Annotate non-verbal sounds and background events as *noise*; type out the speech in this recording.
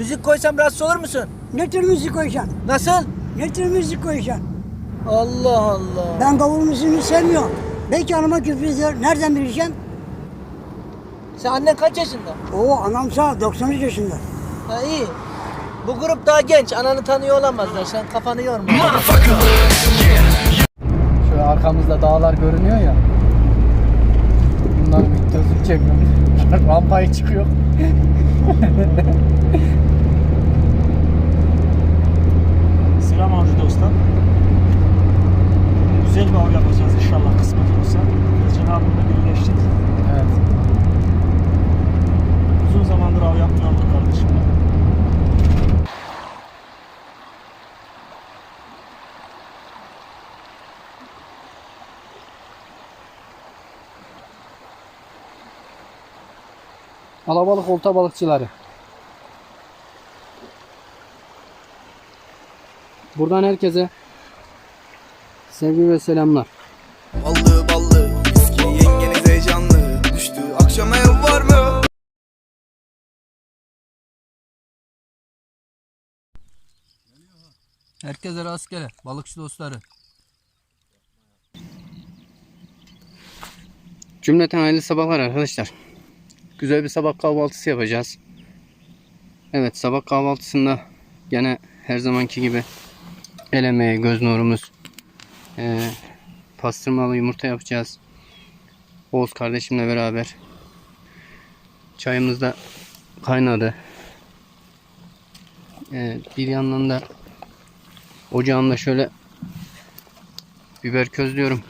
Müzik koysam rahatsız olur musun? Ne tür müzik koyacaksın? Nasıl? Ne tür müzik koyacaksın? Allah Allah. Ben davul müziğini sevmiyorum. Belki anama küfür ediyor. Nereden bileceğim? Sen annen kaç yaşında? Oo anam sağ 93 yaşında. Ha iyi. Bu grup daha genç. Ananı tanıyor olamazlar. Sen kafanı yorma. Şöyle arkamızda dağlar görünüyor ya. Bunların videosunu çekmemiz. *laughs* Rampaya çıkıyor. *laughs* Alabalık olta balıkçıları. Buradan herkese sevgi ve selamlar. Ballı ballı viski yengeniz heyecanlı Düştü akşam ev var mı? Herkese rastgele balıkçı dostları. Cümleten hayırlı sabahlar arkadaşlar. Güzel bir sabah kahvaltısı yapacağız. Evet sabah kahvaltısında gene her zamanki gibi el emeği, göz nurumuz, eee, pastırmalı yumurta yapacağız. Oğuz kardeşimle beraber. Çayımız da kaynadı. Eee, bir yandan da Ocağımda şöyle biber közlüyorum.